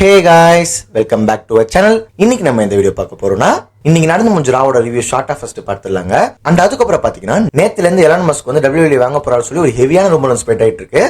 Hey guys welcome back to channel இன்னைக்கு நம்ம இந்த வீடியோ பார்க்க போறோம்னா இன்னைக்கு நடந்து முடிஞ்ச ராவோட ரிவ்யூ ஷார்ட்டா ஃபர்ஸ்ட் பார்த்துடலாங்க. அண்ட் அதுக்கப்புறம் பாத்தீங்கன்னா நேத்துல இருந்து எலான் மஸ்க் வந்து டபிள்யூ வாங்க போறாரு சொல்லி ஒரு ஹெவியான ரூமர் ஸ்பெட் ஆயிட்டு இருக்கு.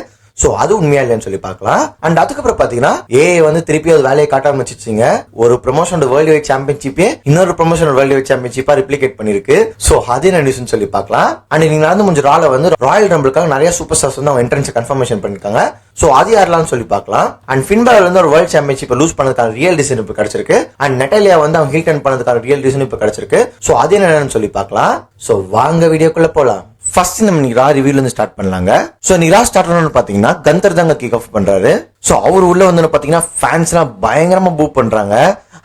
சோ அது உண்மையா இல்லையான்னு சொல்லி பார்க்கலாம். அண்ட் அதுக்கப்புறம் பாத்தீங்கன்னா ஏ வந்து திருப்பி அது வேலையை காட்ட ஆரம்பிச்சிச்சிங்க ஒரு ப்ரொமோஷன் வேர்ல்டு வைட் சாம்பியன்ஷிப்பே இன்னொரு ப்ரொமோஷன் வேர்ல்டு வைட் சாம்பியன்ஷிப்பா ரிப்ளிகேட் பண்ணிருக்கு சோ அது என்ன நியூஸ்னு சொல்லி பார்க்கலாம். அண்ட் நீங்க நடந்து முடிஞ்ச ரால வந்து ராயல் ரம்பிளுக்காக நிறைய சூப்பர் ஸ்டார்ஸ் வந்து அவங்க என்ட்ரன்ஸ் கன்ஃபர்மேஷன் பண்ணிருக்காங்க சோ அது யாரெல்லாம் சொல்லி பார்க்கலாம். அண்ட் ஃபின்பேலர் வந்து ஒரு வேர்ல்ட் சாம்பியன்ஷிப் லூஸ் பண்ணதுக்கான ரியல் ரீசன் இப்போ கிடைச்சிருக்கு. அண்ட் நெட்டாலியா வந்து அவங்க ஹீல் பண்ணதுக்கான ரியல் ரீசன் இப்போ கிடைச்சிருக்கு. சோ அது என்னன்னு சொல்லி பார்க்கலாம். சோ வாங்க வீடியோக்குள்ள போலாம். ஃபர்ஸ்ட் நம்ம நிரா ரா இருந்து ஸ்டார்ட் பண்ணலாங்க. சோ நிரா ஸ்டார்ட் பண்ணணும்னு பாத்தீங்கன்னா கந்தர் தாங்க கிக் ஆஃப் பண்றாரு. சோ அவர் உள்ள வந்து பாத்தீங்கன்னா ஃபேன்ஸ் எல்லாம் பயங்கரமா பூ பண்றாங்க.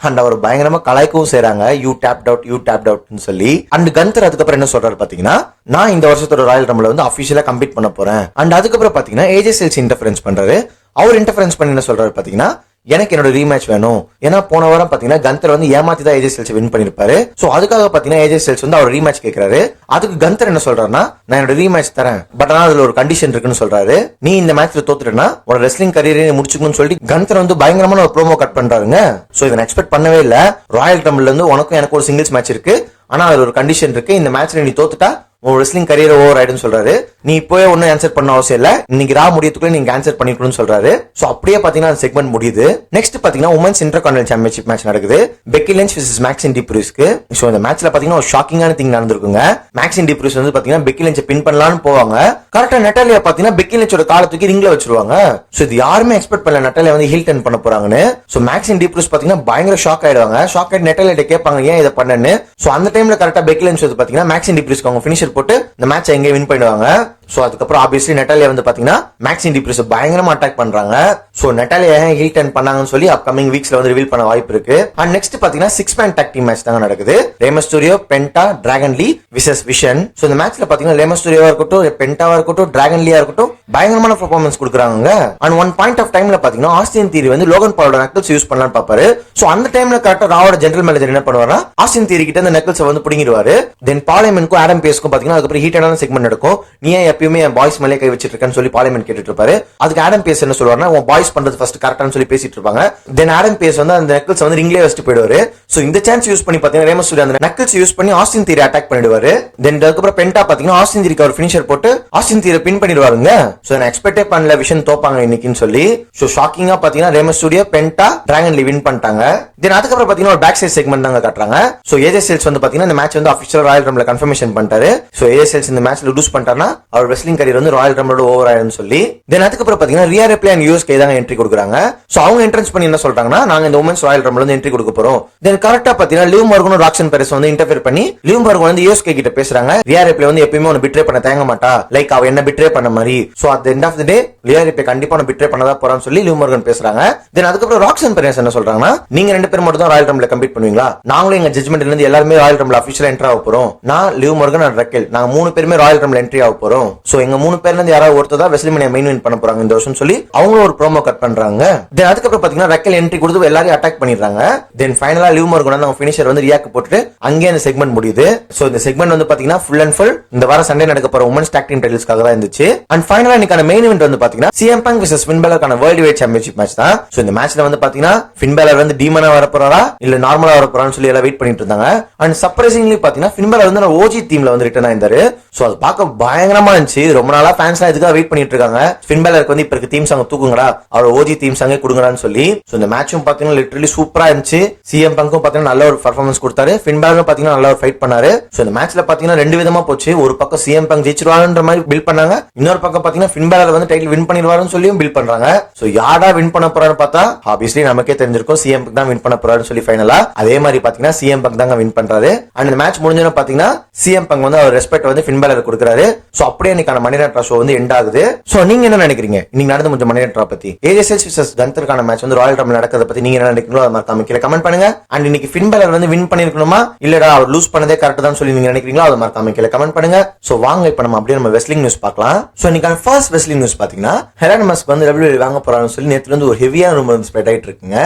அண்ட் அவர் பயங்கரமா கலாய்க்கவும் செய்யறாங்க you tapped out you tapped டவுட்னு சொல்லி. அண்ட் கந்தர் அதுக்கப்புறம் என்ன சொல்றாரு பாத்தீங்கன்னா நான் இந்த வருஷத்தோட ராயல் ரம்பிள் வந்து அபிஷியலா கம்ப்ளீட் பண்ண போறேன். அண்ட் அதுக்கப்புறம் பாத்தீங்கன்னா ஏஜே சேல்ஸ் இன்டர்ஃபரன்ஸ் பண்றாரு. அவர் இன்டர்ஃபரன்ஸ் பண்ணி என்ன சொல்றாரு பாத்தீங்கன்னா எனக்கு என்னோட ரீமேட்ச் வேணும். ஏன்னா போன வாரம் பாத்தீங்கன்னா கந்தர் வந்து ஏமாத்தி தான் ஏஜே செல்ஸ் வின் பண்ணிருப்பாரு. சோ அதுக்காக பாத்தீங்கன்னா ஏஜே செல்ஸ் வந்து அவர் ரீமேட்ச் கேட்கிறாரு அதுக்கு கந்தர் என்ன சொல்றாருன்னா நான் என்னோட ரீமேட்ச் தரேன். பட் ஆனா அதுல ஒரு கண்டிஷன் இருக்குன்னு சொல்றாரு. நீ இந்த மேட்ச்ல தோத்துட்டனா உன ரெஸ்லிங் கரியரே முடிச்சுக்கணும்னு சொல்லிட்டு கந்தர் வந்து பயங்கரமான ஒரு ப்ரோமோ கட் பண்றாருங்க. சோ இதை எக்ஸ்பெக்ட் பண்ணவே இல்ல. ராயல் டம்பிள்ல இருந்து உனக்கும் எனக்கு ஒரு சிங்கிள்ஸ் மேட்ச் இருக்கு. ஆனா அதுல ஒரு கண்டிஷன் இருக்கு. இந்த மேட்ச்ல நீ தோத்துட்டா உன் ரெஸ்லிங் கரியர் ஓவர் ஆயிடுன்னு சொல்றாரு. நீ இப்போயே ஒன்னும் ஆன்சர் பண்ண அவசியம் இல்ல. இன்னைக்கு ரா முடியத்துக்குள்ள நீங்க ஆன்சர் பண்ணிக்கணும்னு சொல்றாரு. சோ அப்படியே பாத்தீங்கன்னா அந்த செக்மெண்ட் முடியுது. நெக்ஸ்ட் பாத்தீங்கன்னா women's inter continental championship match நடக்குது Becky Lynch versus Maxine டிப்ரூஸ்க்கு சோ இந்த மேட்ச்ல பாத்தீங்கன்னா ஒரு ஷாக்கிங்கான திங் நடந்திருக்குங்க. மேக்ஸ் இன் டிப்ரூஸ் வந்து பாத்தீங்கன்னா பெக்கி லென்ச் பின் பண்ணலாம்னு போவாங்க. கரெக்டா நெட்டாலியா பாத்தீங்கன்னா பெக்கி லென்ச்சோட காலத்துக்கு ரிங்ல வச்சிருவாங்க. சோ இது யாருமே எக்ஸ்பெக்ட் பண்ணல நெட்டாலியா வந்து ஹீல் டர்ன் பண்ண போறாங்கன்னு. சோ மேக்ஸ் இன் டிப்ரூஸ் பாத்தீங்கன்னா பயங்கர ஷாக் ஆயிடுவாங்க. ஷாக் ஆயிட்டு நெட்டாலியா கேட்பாங்க ஏன் இதை பண்ணனு சோ அந்த டைம்ல கரெக்டா பெக்கி லென்ச் வந்து பாத்தீங்கன்னா மேக்ஸ் இன் டிப்ரூஸ்க்கு அவங்க ஃபினிஷர் போட்டு இந்த மேட்ச் எங்கேயும் வின் பண்ணுவாங்க ஸோ அதுக்கப்புறம் ஆப்வியஸ்லி நெட்டாலியா வந்து பாத்தீங்கன்னா மேக்ஸின் டிப்ரெஸ் பயங்கரமா அட்டாக் பண்றாங்க. சோ நெட்டாலியா ஏன் ஹீல் டர்ன் பண்ணாங்கன்னு சொல்லி அப்கமிங் வீக்ஸ்ல வந்து ரிவீல் பண்ண வாய்ப்பு இருக்கு. அண்ட் நெக்ஸ்ட் பாத்தீங்கன்னா six man tag team match தாங்க நடக்குது. Rey Mysterio Penta Dragon Lee versus Vision so இந்த மேட்ச்ல பாத்தீங்கன்னா ரேமஸ்டூரியோவா இருக்கட்டும் பென்டாவா இருக்கட்டும் டிராகன் லீயா இருக்கட்டும் பயங்கரமான பர்ஃபார்மன்ஸ் கொடுக்குறாங்க அண்ட் ஒன் பாயிண்ட் ஆஃப் டைம்ல பாத்தீங்கன்னா ஆஸ்டின் தீரி வந்து லோகன் பாலோட நக்கல்ஸ் யூஸ் பண்ணலாம்னு பாப்பாரு. ஸோ அந்த டைம்ல கரெக்டா ராவோட ஜெனரல் மேனேஜர் என்ன பண்ணுவாருன்னா ஆஸ்டின் தீரி கிட்ட இந்த நக்கல்ஸ் வந்து பிடிங்கிடுவாரு. தென் பாலிமெண்ட்க்கும் ஆடம் பேஸ்க்கும் பாத்தீங்கன்னா அதுக்கப்புறம் ஹீட்டான செக்மெண்ட் நடக்கும். நீ ஏன் எப்பயுமே என் பாய்ஸ் மேலே கை வச்சிட்டு இருக்கேன்னு சொல்லி பார்லிமெண்ட் கேட்டுட்டு இருப்பாரு அதுக்கு ஆடம் பேஸ் என்ன சொல்லுவாருன்னா உன் பாய்ஸ் பண்றது ஃபர்ஸ்ட் கரெக்டானு சொல்லி பேசிட்டு இருப்பாங்க தென் ஆடம் பேஸ் வந்து அந்த நக்கிள்ஸ் வந்து ரிங்லே வச்சுட்டு போயிடுவாரு. சோ இந்த சான்ஸ் யூஸ் பண்ணி பாத்தீங்கன்னா ரேமஸ் சூர்யா அந்த நக்கிள்ஸ் யூஸ் பண்ணி ஆஸ்டின் தீரி அட்டாக் பண்ணிடுவாரு. தென் அதுக்கப்புறம் பென்டா பாத்தீங்கன்னா ஆஸ்டின் தீரிக்கு அவர் ஃபினிஷர் போட்டு ஆஸ்டின் தீரை பின் பண்ணிடுவாருங்க. சோ நான் எக்ஸ்பெக்டே பண்ணல விஷன் தோப்பாங்க இன்னைக்குன்னு சொல்லி. சோ ஷாக்கிங்கா பாத்தீங்கன்னா Rey Mysterio Penta Dragon Lee win பண்ணிட்டாங்க. தென் அதுக்கப்புறம் பாத்தீங்கன்னா ஒரு பேக் சைட் செக்மெண்ட் தாங்க காட்டுறாங்க. சோ ஏஜே சேல்ஸ் வந்து பாத்தீங்கன்னா இந்த மேட்ச் வந்து அஃபிஷியல் ராயல் ரம்ல கன்ஃபர்மேஷன் பண்ணிட்டாரு. சோ ஏஜே சேல்ஸ் இந்த மேட்ச்ல லூஸ் பண்ணிட்டாருன்னா அவர் ரெஸ்லிங் கரியர் வந்து ராயல் ரம்பிளோட ஓவர் ஆயிடும் சொல்லி தென் அதுக்கப்புறம் பாத்தீங்கன்னா Rhea Ripley and IYO SKY தாங்க என்ட்ரி கொடுக்குறாங்க. சோ அவங்க என்ட்ரன்ஸ் பண்ணி என்ன சொல்றாங்கன்னா நாங்க இந்த உமன்ஸ் ராயல் ரம்ல வந்து என்ட்ரி கொடுக்க போறோம். தென் கரெக்டா பாத்தீங்கன்னா லியூ மார்கனும் ராக்ஷன் பெரஸ் வந்து இன்டர்ஃபியர் பண்ணி லியூ மார்கன் வந்து யூஎஸ்கே கிட்ட பேசுறாங்க. ரியா ரெப்ளே வந்து எப்பயுமே உன பிட்ரே பண்ண தேங்க மாட்டா. லைக் அவ என்ன பிட்ரே பண்ண மாதிரி. So at end of the day Rhea Ripley கண்டிப்பா நான் பிட்ரே பண்ணதா போறான்னு சொல்லி லியூ மார்கன் பேசுறாங்க. தென் அதுக்கப்புறம் ராக்ஷன் பெரஸ் என்ன சொல்றாங்கன்னா நீங்க ரெண்டு பேரும் மட்டும் தான் ராயல் ரம்ல கம்ப்ளீட் பண்ணுவீங்களா? நாங்களும் எங்க ஜட்மெண்ட்ல இருந்து எல்லாருமே ராயல் ரம்பிள் அபிஷியல் என்ட்ரா ஆக போறோம். நான் லியூ மார்கன் அண்ட் ரக்கேல் நாங்க மூணு பேருமே ராயல் ரம்ல என்ட்ரி ஆக போறோம். சோ எங்க மூணு பேர்ல இருந்து யாராவது ஒருத்தர் தான் வெஸ்லிமனியா மெயின் வின் பண்ண போறாங்க இந்த வருஷம் சொல்லி அவங்களும் ஒரு ப்ரோமோ கட் பண்றாங்க. தென் அதுக்கப்புறம் பாத்தீங்கன்னா ரெக்கல் என்ட்ரி கொடுத்து எல்லாரையும் அட்டாக் பண்ணிடுறாங்க. தென் ஃபைனலா லிவ் மார்க் கொண்டு அவங்க ஃபினிஷர் வந்து ரியாக்கு போட்டுட்டு அங்கேயே அந்த செக்மெண்ட் முடியுது. சோ இந்த செக்மெண்ட் வந்து பாத்தீங்கன்னா ஃபுல் அண்ட் ஃபுல் இந்த வாரம் சண்டே நடக்க போற உமன்ஸ் டாக் டீம் டைட்டில்ஸ்க்காக தான் இருந்துச்சு. அண்ட் ஃபைனலா இன்னைக்கான மெயின் இவெண்ட் வந்து பாத்தீங்கன்னா சிஎம் பங்க் விசஸ் ஃபின்பேலருக்கான வேர்ல்டு வைட் சாம்பியன்ஷிப் மேட்ச் தான். சோ இந்த மேட்ச்ல வந்து பாத்தீங்கன்னா ஃபின்பேலர் வந்து டீமனா வர போறாரா? இல்ல நார்மலா வர போறான்னு சொல்லி எல்லாம் வெயிட் பண்ணிட்டு இருந்தாங்க. அண்ட் சர்ப்ரைசிங்லி பாத்தீங்கன்னா ஃபின்பேலர் வந்து ஓஜி டீம்ல வந்து ரிட்டர்ன் ஆயிருந்தாரு. சோ அது பார்க்க பயங்கரமா இருந்துச்சு. ரொம்ப நாளா ஃபேன்ஸ் இதுக்காக வெயிட் பண்ணிட்டு இருக்காங்க. ஃபின்பேலருக்கு வந்து இப்ப இருக்க தீம் சாங் தூக்குங்கடா. அவர் ஓஜி தீம் சாங்கே கொடுங்கடான்னு சொல்லி. சோ இந்த மேட்சும் பாத்தீங்கன்னா லிட்டரலி சூப்பரா இருந்துச்சு. சிஎம் பங்கும் பாத்தீங்கன்னா நல்ல ஒரு பர்ஃபார்மன்ஸ் கொடுத்தாரு. ஃபின்பேலரும் பாத்தீங்கன்னா நல்ல ஒரு ஃபைட் பண்ணாரு. சோ இந்த மேட்ச்ல பாத்தீங்கன்னா ரெண்டு விதமா போச்சு. ஒரு பக்கம் சிஎம் பங்க் ஜெயிச்சிருவாருன்ற மாதிரி பில் பண்ணாங்க. இன்னொரு பக்கம் பாத்தீங்கன்னா ஃபின்பேலர் வந்து டைட்டில் வின் பண்ணிடுவாருன்னு சொல்லியும் பில் பண்றாங்க. சோ யாரா வின் பண்ண போறான்னு பார்த்தா ஆப்வியஸ்லி நமக்கே தெரிஞ்சிருக்கும். சிஎம் தான் வின் பண்ண போறாருன்னு சொல்லி ஃபைனலா அதே மாதிரி பாத்தீங்கன்னா சிஎம் பங்க் தாங்க வின் பண்றாரு. அண்ட் இந்த மேட்ச் முடிஞ்சோன்னு பாத்தீங்கன்னா சிஎம் பங்க் வந்து அவர் ரெஸ்பெக்ட் வந்து ஃபின்பேலர் கொடுக்குறாரு. சோ அப்படியே இன்னைக்கான மணிரத்னா ஷோ வந்து எண்ட் ஆகுது. சோ நீங்க என்ன நினைக்கிறீங்க? இன்னைக்கு நடந்து முடிஞ்ச மணிரத்னா பத்தி. ஏஜிஎஸ்எல் விசஸ் தனத்திற்கான மேட்ச் வந்து ராயல் ரம்பிள் நடக்கிறத பத்தி நீங்க என்ன நினைக்கிறீங்களோ அதை மறக்காம கீழே கமெண்ட் பண்ணுங்க. அண்ட் இன்னைக்கு ஃபின்பேலர் வந்து வின் பண்ணிருக்கணுமா இல்லடா அவர் லூஸ் பண்ணதே கரெக்ட் தான் சொல்லி நீங்க நினைக்கிறீங்களோ அதை மறக்காம கீழே கமெண்ட் பண்ணுங்க. சோ வாங்க இப்ப நம்ம அப்படியே நம்ம வெஸ்லிங் நியூஸ் பார்க்கலாம். சோ இன்னைக்கான ஃபர்ஸ்ட் வெஸ்லிங் நியூஸ் பாத்தீங்கன்னா ஹெரான் மஸ்க் வந்து டபிள்யூ வாங்க போறான்னு சொல்லி நேத்துல இருந்து ஒரு ஹெவியான ரூமர் வந்து ஸ்ப்ரெட் ஆயிட்டு இருக்குங்க.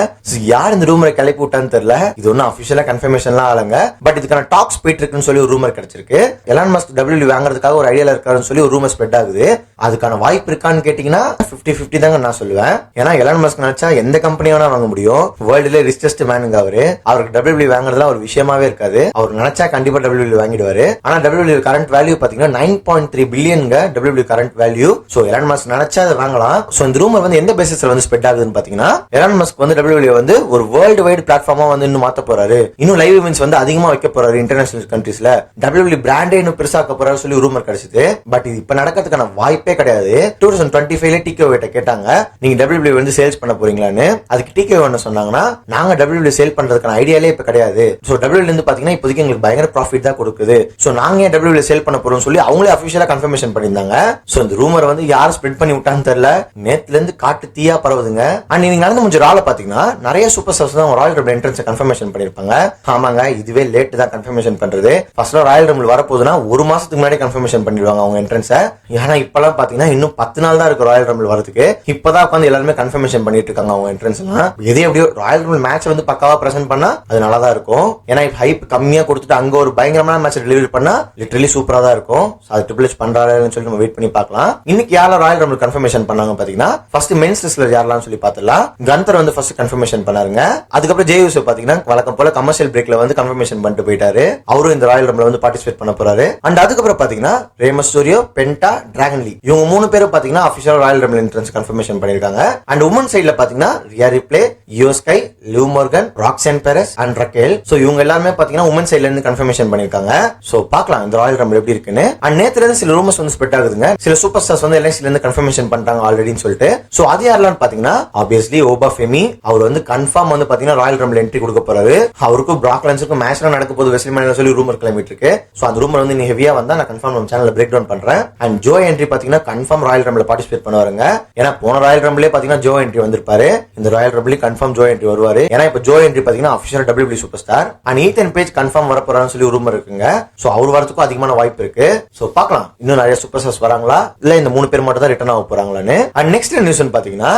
யார் இந்த ரூமரை கிளப்பி விட்டான்னு தெரியல. இது ஒன்னும் அபிஷியலா கன்ஃபர்மேஷன்லாம் ஆளுங்க பட் இதுக்கான டாக்ஸ் போயிட்டு இருக்குன்னு சொல்லி ஒரு ரூமர் கிடைச்சிருக்கு. எலான் மஸ்க் டபிள்யூ வாங்குறதுக்காக ஒரு ஐடியால இருக்காருன்னு சொல்லி சொல்லி ஒரு ரூமர் ஸ்ப்ரெட் ஆகுது. அதுக்கான வாய்ப்பு இருக்கான்னு கேட்டீங்கன்னா 50 50 தாங்க நான் சொல்லுவேன். ஏன்னா எலான் மஸ்க் நினைச்சா எந்த கம்பெனி வேணா வாங்க முடியும். வேர்ல்டுல ரிச்சஸ்ட் மேனுங்க அவரு. அவருக்கு டபிள்யூ வாங்குறதுலாம் ஒரு விஷயமாவே இருக்காது. அவர் நினைச்சா கண்டிப்பா டபிள்யூ வாங்கிடுவாரு. ஆனா டபிள்யூ கரண்ட் வேல்யூ பாத்தீங்கன்னா nine point three billion W current value so Elon Musk நினைச்சா அதை வாங்கலாம். சோ இந்த ரூமர் வந்து எந்த பேசிஸ்ல வந்து ஸ்ப்ரெட் ஆகுதுன்னு பாத்தீங்கன்னா எலான் மஸ்க் வந்து டபிள்யூ வந்து ஒரு வேர்ல்டு வைடு பிளாட்ஃபார்மா வந்து இன்னும் மாத்த போறாரு. இன்னும் லைவ் இவெண்ட்ஸ் வந்து அதிகமா வைக்க போறாரு இன்டர்நேஷனல் கண்ட்ரீஸ்ல டபிள்யூ பிராண்டே இன்னும் பெருசாக்க போறாரு சொல்லி ரூமர் கிடைச்சது. பட் இது இப்ப நடக்கிறதுக்கான வாய்ப்பே கிடையாது. டூ தௌசண்ட் டுவெண்ட்டி ஃபைவ்ல டிகே கிட்ட கேட்டாங்க நீங்க டபிள்யூ வந்து சேல்ஸ் பண்ண போறீங்களான்னு? அதுக்கு டிகே என்ன சொன்னாங்கன்னா நாங்க டபிள்யூ சேல் பண்றதுக்கான ஐடியாலே இப்ப கிடையாது. ஸோ டபிள்யூ இருந்து பாத்தீங்கன்னா இப்போதைக்கு எங்களுக்கு பயங்கர ப்ராஃபிட் தான் கொடுக்குது. ஸோ நாங்க ஏன் டபிள்யூ சேல் பண்ண போறோம் சொல்லி அவங்களே அஃபிஷியலா கன்ஃபர்மேஷன் பண்ணியிருந்தாங்க. ஸோ இந்த ரூமர் வந்து யார் ஸ்ப்ரெட் பண்ணி விட்டான்னு தெரியல. நேத்துல இருந்து காட்டு தீயா பரவுதுங்க. அண்ட் நீங்க நடந்து முடிஞ்ச ரால பாத்தீங்கன்னா நிறைய சூப்பர் ஸ்டார்ஸ் தான் ராயல் ரம்பிள் என்ட்ரன்ஸ் கன்ஃபர்மேஷன் பண்ணிருப்பாங்க ஆமாங்க இதுவே லேட் தான் கன்ஃபர்மேஷன் பண்றது. ஃபர்ஸ்ட்ல ராயல் ரம்பிள் வரப்போகுதுன்னா ஒரு மாசத்துக்கு முன்னாடி கன்ஃபர்மேஷன் பண்ணிடுவாங்க அவங்க என்ட்ரன்ஸ ஏன்னா இப்பெல்லாம் பாத்தீங்கன்னா இன்னும் பத்து நாள் தான் இருக்கு ராயல் ரம்பிள் வரதுக்கு இப்பதான் உட்காந்து எல்லாருமே கன்ஃபர்மேஷன் பண்ணிட்டு இருக்காங்க அவங்க என்ட்ரன்ஸ் எல்லாம் எதே எப்படியோ ராயல் ரம்பிள் மேட்ச் வந்து பக்காவா பிரசென்ட் பண்ணா அது நல்லா தான் இருக்கும். ஏன்னா இப்ப ஹைப் கம்மியா கொடுத்துட்டு அங்க ஒரு பயங்கரமான மேட்ச் டெலிவரி பண்ணா லிட்டரலி சூப்பரா தான் இருக்கும். அது ட்ரிபிள் எச் பண்றாருன்னு சொல்லி நம்ம வெயிட் பண்ணி பார்க்கலாம். இன்னைக்கு யாரெல்லாம் ராயல் ரம்பிள் கன்ஃபர்மேஷன் பண்ணாங்க பாத்தீங்கன்னா ஃபர்ஸ்ட் மென்ஸ் லிஸ்ட்ல யாரெல்லாம் சொல்லி பார்த்துலாம் கந்தர் வந்து ஃபர்ஸ்ட் கன்ஃபர்மேஷன் பண்ணாருங்க. அதுக்கப்புறம் ஜெயூஸ் பாத்தீங்கன்னா வழக்கம் போல கமர்ஷியல் பிரேக்ல வந்து கன்ஃபர்மேஷன் பண்ணிட்டு போயிட்டாரு. அவரும் இந்த ராயல் ரம்பிள் வந்து பார்ட்டிசிபேட் பண்ண போறாரு. அண்ட் அதுக்கப்புறம் பாத்தீங்கன்னா ரேமஸ் ஸ்டூடியோ பென்டா டிராகன் லீக் இவங்க மூணு பேரும் பாத்தீங்கன்னா official royal rumble entrance confirmation பண்ணிருக்காங்க அண்ட் உமன் சைடுல பாத்தீங்கன்னா Rhea Ripley Iyo Sky Liv Morgan and Perez and Raquel so இவங்க எல்லாருமே பாத்தீங்கன்னா உமன் சைடுல இருந்து கன்ஃபர்மேஷன் பண்ணிருக்காங்க சோ பாக்கலாம் இந்த ராயல் ரம்பிள் எப்படி இருக்குன்னு. அண்ட் நேத்துல இருந்து சில ரூமர்ஸ் வந்து ஸ்ப்ரெட் ஆகுதுங்க. சில சூப்பர் ஸ்டார்ஸ் வந்து எல்ஐசில இருந்து கன்ஃபர்மேஷன் பண்றாங்க ஆல்ரெடின்னு சொல்லிட்டு. சோ அது யாரெல்லாம் பாத்தீங்கன்னா ஆப்வியஸ்லி ஓபா ஃபெமி அவர் வந்து கன்ஃபார்ம் வந்து பாத்தீங்கன்னா ராயல் ரம்பிள் என்ட்ரி கொடுக்க போறாரு. அவருக்கும் பிராக்லன்ஸுக்கும் மேட்ச்லாம் நடக்க போது வெஸ்ட்மேன் சொல்லி ரூமர் கிளம்பிட்டு இருக்கு. சோ அந்த ரூமர் வந்து நீ ஹெவியா வந்தா நான் கன்ஃபார்ம் நம்ம சேனல்ல பிரேக் டவுன் பண்றேன். அண்ட் ஜோ என்ட்ரி பாத்தீங்கன்னா கன்ஃபார்ம் ராயல் ரம்பில் பார்ட்டிசிபேட் பண்ணுவாருங்க. ஏன்னா போன ராயல் ரம்பிளே பாத்தீங்கன்னா ஜோ என்ட்ரி வந்திருப்பாரு. இந்த royal rumble confirm Joe Hendry வருவாரு. ஏன்னா இப்போ ஜோ என்ட்ரி பாத்தீங்கன்னா official W super star and Ethan Page confirm வரப்போறான்னு சொல்லி ரூமர் இருக்குங்க. ஸோ அவர் வரதுக்கும் அதிகமான வாய்ப்பு இருக்கு. ஸோ பார்க்கலாம். இன்னும் நிறைய சூப்பர் ஸ்டார்ஸ் வராங்களா? இல்ல இந்த மூணு பேர் மட்டும் தான் ரிட்டர்ன் ஆக போறாங்களான்னு அண்ட் நெக்ஸ்ட் நியூஸ் பாத்தீங்கன்னா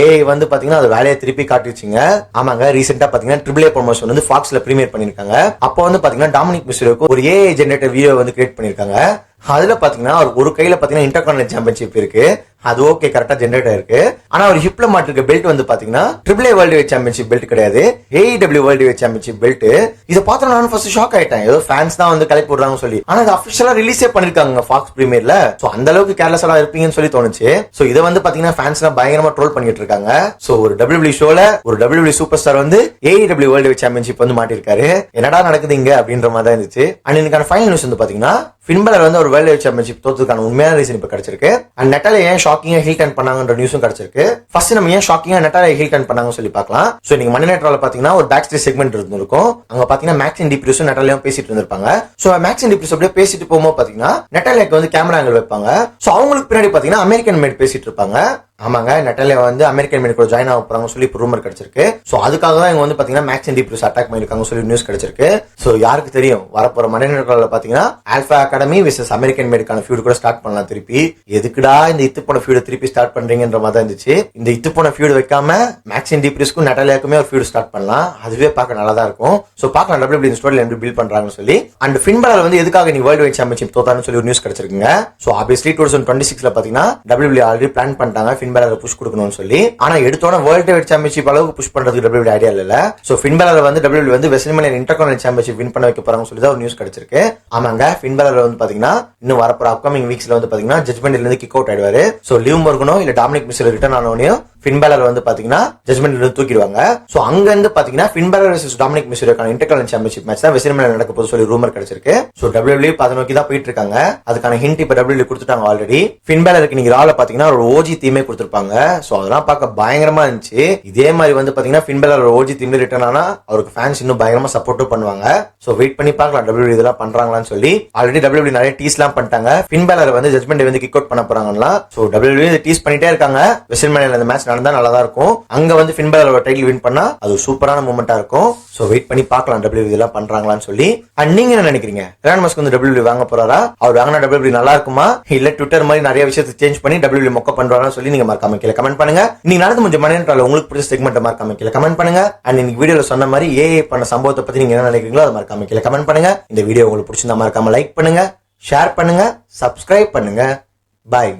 ஏஐ வந்து பாத்தீங்கன்னா அது வேலையை திருப்பி காட்டிச்சுங்க ஆமாங்க ரீசெண்டா பாத்தீங்கன்னா ட்ரிபிள் ஏ ப்ரொமோஷன் வந்து ஃபாக்ஸ்ல பிரீமியர் பண்ணிருக்காங்க அப்போ வந்து பாத்தீங்கன்னா டாமினிக் மிஸ்ரோக்கு ஒரு ஏஐ ஜென்ரேட்டர் வீடியோ வந்து கிரியேட் பண்ணிருக்காங்க அதுல பாத்தீங்கன்னா அவர் ஒரு கையில பாத்தீங்கன்னா இன்டர்கான்டினல் சாம்பியன்ஷிப் இருக்கு. அது ஓகே கரெக்டா ஜென்ரேட் ஆயிருக்கு. ஆனா அவர் ஹிப்ல மாட்டிருக்க பெல்ட் வந்து பாத்தீங்கன்னா triple A world wide championship belt கிடையாது. AEW world wide championship belt இதை பார்த்து நான் ஃபர்ஸ்ட் ஷாக் ஆயிட்டேன். ஏதோ ஃபேன்ஸ் தான் வந்து கலெக்ட் போடுறாங்க சொல்லி. ஆனா அது அபிஷியலா ரிலீஸே பண்ணிருக்காங்க ஃபாக்ஸ் பிரீமியர்ல சோ அந்த அளவுக்கு கேர்லெஸ் எல்லாம் இருப்பீங்கன்னு சொல்லி தோணுச்சு. சோ இதை வந்து பாத்தீங்கன்னா ஃபேன்ஸ் பயங்கரமா ட்ரோல் பண்ணிட்டு இருக்காங்க. சோ ஒரு டபிள்யூ ஷோல ஒரு டபிள்யூ சூப்பர் ஸ்டார் வந்து ஏஇடபிள்யூ வேர்ல்டு வைட் சாம்பியன்ஷிப் வந்து மாட்டிருக்காரு என்னடா நடக்குது இங்க? அப்படின்ற மாதிரி தான் இருந்துச்சு. அண்ட் இன்னைக்கான ஃபைனல் நியூஸ் வந்து பாத்தீங்கன்னா ஃபின்பலர் வந்து ஒரு வேர்ல்டு வைட் சாம்பியன்ஷிப் தோத்துக்கான உண்மையான ரீசன் இப்ப கிடைச்சிருக்கு. அண்ட் நெட்டால ஏன் ஷாக்கிங்கா ஹீல் டர்ன் பண்ணாங்கன்ற நியூஸும் கிடைச்சிருக்கு. ஃபர்ஸ்ட் நம்ம ஏன் ஷாக்கிங்கா நெட்டால ஹீல் டர்ன் பண்ணாங்கன்னு சொல்லி பார்க்கலாம். சோ நீங்க மணி நேட்ரால பாத்தீங்கன்னா ஒரு பேக் ஸ்டேஜ் செக்மெண்ட் இருந்திருக்கும். அங்க பாத்தீங்கன்னா மேக்ஸின் டிப்ரிஸும் நெட்டாலையும் பேசிட்டு இருந்திருப்பாங்க. சோ மேக்ஸின் டிப்ரூஸ் அப்படியே பேசிட்டு போகும்போது பாத்தீங்கன்னா நெட்டாலியாக்கு வந்து கேமரா ஆங்கிள் வைப்பாங்க. சோ அவங்களுக்கு பின்னாடி பாத்தீங்கன்னா அமெரிக்கன் மேட் பேசிட்டு இருப்பாங்க. ஆமாங்க நெட்டாலியா வந்து அமெரிக்கன் மேட் கூட ஜாயின் ஆக போறாங்க சொல்லி இப்போ ரூமர் கிடைச்சிருக்கு. ஸோ அதுக்காக தான் இவங்க வந்து பாத்தீங்கன்னா மேக்ஸின் டிப்ரிஸ் அட்டாக் பண்ணிருக்காங்க சொல்லி நியூஸ் கிடைச்சிருக்கு. ஸோ யாருக்கு தெரியும்? வரப்போற மணி பார்த்தீங்கன்னா பாத்தீங்கன்னா ஆல்பா அகாடமி விசஸ் அமெரிக்கன் மேடுக்கான ஃபியூட் கூட ஸ்டார்ட் பண்ணலாம் திருப்பி. எதுக்குடா இந்த இத்து போன ஃபியூடு திருப்பி ஸ்டார்ட் பண்றீங்கன்ற மாதிரி தான் இருந்துச்சு. இந்த இத்து போன ஃபியூடு வைக்காம மேக்ஸின் டிப்ரிஸ்க்கும் நெட்டாலியாக்குமே ஒரு ஃபியூடு ஸ்டார்ட் பண்ணலாம். அதுவே பார்க்க நல்லா தான் இருக்கும். ஸோ பார்க்கலாம் டபிள்யூ இந்த ஸ்டோரியில் எப்படி பில்ட் பண்றாங்கன்னு சொல்லி. அண்ட் ஃபின்பலர் வந்து எதுக்காக நீ வேர்ல்டு வைட் சாம்பியன்ஷிப் தோத்தான்னு சொல்லி ஒரு news கிடைச்சிருக்குங்க. So obviously two thousand twenty சிக்ஸ்ல பாத்தீங்கன்னா டபிள்யூ ஆல்ரெடி பிளான் பண்ணிட்டாங்க. ஃபின்பலர் புஷ் கொடுக்கணும்னு சொல்லி. ஆனா எடுத்தோட வேர்ல்ட் வைட் சாம்பியன்ஷிப் அளவுக்கு புஷ் பண்றதுக்கு டபிள்யூ ஐடியா இல்ல சோ ஃபின்பலர் வந்து டபிள்யூ வந்து வெஸ்ட்மேன் இன்டர்கானல் சாம்பியன்ஷிப் வின் பண்ண வைக்க போறாங்க சொல்லி தான் ஒரு நியூஸ் கிடைச்சிருக்கு. ஆமாங்க ஃபின்பலர் வந்து பாத்தீங்கன்னா இன்னும் வரப்போற அப்கமிங் வீக்ஸ்ல வந்து பாத்தீங்கன்னா ஜட்மெண்ட்ல இருந்து கிக் அவுட் ஆயிடுவாரு. சோ லீவ் மொர்கனோ இல்ல டாமினிக் மிஸ்டர் ரிட்டர்ன் ஆனவனையும் ஃபின்பேலர் வந்து பாத்தீங்கன்னா ஜட்மெண்ட் இருந்து தூக்கிடுவாங்க. சோ அங்க இருந்து பாத்தீங்கன்னா ஃபின்பேலர் வர்சஸ் டாமினிக் மிஸ்டருக்கான இன்டர்கலன் சாம்பியன்ஷிப் மேட்ச் தான் வெஸ்ட்மேன் நடக்க போது சொல்லி ரூமர் கிடைச்சிருக்கு. சோ டபிள்யூ அதை நோக்கி தான் போயிட்டு இருக்காங்க. அதுக்கான ஹிண்ட் இப்ப டபிள்யூ கொடுத்துட்டாங்க ஆல்ரெடி ஃபின்பேலருக்கு நீங்க ரால பாத்தீங்கன்னா ஒரு ஓஜி தீமே கொடுத்துருப்பாங்க. சோ அதெல்லாம் பார்க்க பயங்கரமா இருந்துச்சு. இதே மாதிரி வந்து பாத்தீங்கன்னா ஃபின்பேலர் ஓஜி தீமே ரிட்டர்ன் ஆனா அவருக்கு ஃபேன்ஸ் இன்னும் பயங்கரமா சப்போர்ட்டும் பண்ணுவாங்க. சோ வெயிட் பண்ணி பார்க்கலாம் டபிள்யூ இதெல்லாம் பண்றாங்களான்னு சொல்லி. ஆல்ரெடி டபிள்யூ நிறைய டீஸ் எல்லாம் பண்ணிட்டாங்க. ஃபின்பேலர் வந்து ஜட்மெண்ட் வந்து கிக் அவுட் பண்ண போறாங்களா சோ டபிள்யூ டீஸ் பண்ணிட்டே இருக்காங்க. வெஸ்ட்மேனில் இந்த மேட்ச் நடந்தா நல்லா தான் இருக்கும். அங்க வந்து ஃபின்பேலர் டைட்டில் வின் பண்ணா அது சூப்பரான மூமெண்டா இருக்கும். சோ வெயிட் பண்ணி பார்க்கலாம் டபிள்யூ இதெல்லாம் பண்றாங்களான்னு சொல்லி. அண்ட் நீங்க என்ன நினைக்கிறீங்க? எலான் மஸ்க் வந்து டபிள்யூ வாங்க போறாரா? அவர் வாங்கினா டபிள்யூ நல்லா இருக்குமா? இல்ல ட்விட்டர் மாதிரி நிறைய விஷயத்தை சேஞ்ச் பண்ணி டபிள்யூ மொக்க பண்றாரான்னு சொல்லி நீங்க மறக்காம கீழே கமெண்ட் பண்ணுங்க. நீங்க நடந்து கொஞ்சம் மணி உங்களுக்கு பிடிச்ச செக்மெண்ட் மறக்காம கீழே கமெண்ட் பண்ணுங்க. அண்ட் இன்னைக்கு வீடியோல சொன்ன மாதிரி ஏஐ பண்ண சம்பவத்தை பத்தி நீங்க என்ன நினைக்கிறீங்களோ அதை மறக்காம கீழே கமெண்ட் பண்ணுங்க. இந்த வீடியோ உங்களுக்கு பிடிச்சிருந்தா மறக்காம லைக் பண்ணுங்க ஷேர் பண்ணுங்க சப்ஸ்கிரைப் பண்ணுங்க. பாய்